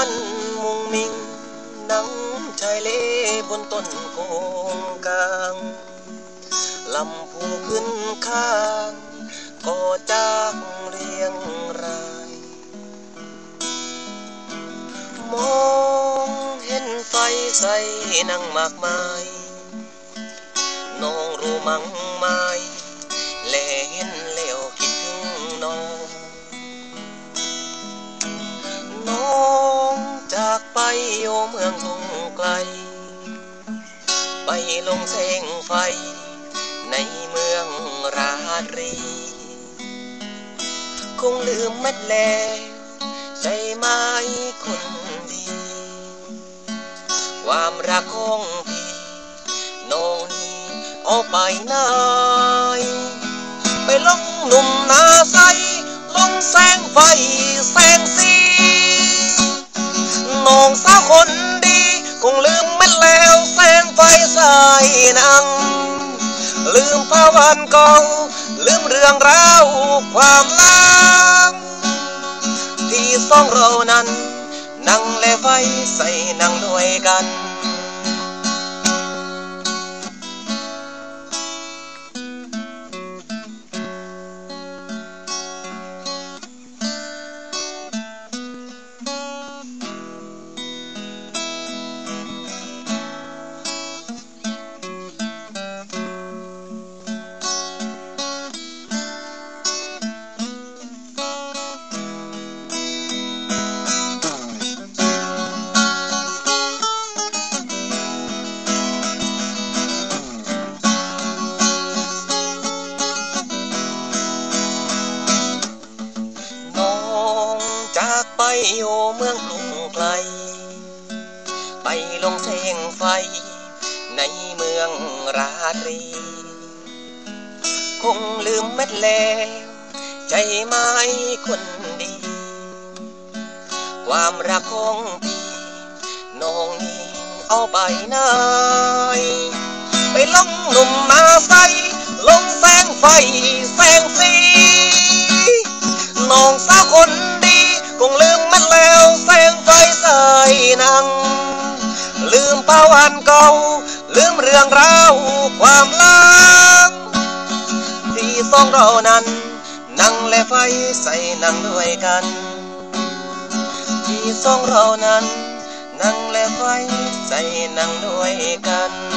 ันมุงมิงนั่งชายเลบนต้นโกงกลางลำพูขึ้นข้างก็จากเรียงรายมองเห็นไฟใสนั่งมากมายน้องรู้มั้งไหมแลเห็นากไปโยเมืองทุ่งไกล ไปลงแสงไฟ ในเมืองราตรี คงลืมเม็ดแล้วใจไหมคนดี ความรักของพี่น้องนี้เอาไปไหนไปลงหนุ่มนาใสลงแสงไฟแสงสี ไฟใสนังลืมภาวันเก่าลืมเรื่องราวความลังที่สองเรานั้น นั่งและไว้ใส่นั่งด้วยกันากไปอยู่เมืองกรุงไกล ไปลงแสงไฟ ในเมืองราตรี คงลืมเม็ดแล้ว ใจไม้คนดี ความรักของพี่น้องนี้เอาไปไหนไปลงหนุ่มมาใสลงแสงไฟ แสงสี ลืมภาวันเก่าลืมเรื่องราวความลังที่สองเรานั้น นั่งและไฟใส่นั่งด้วยกัน ที่สองเรานั้น นั่งและไฟใส่นั่งด้วยกัน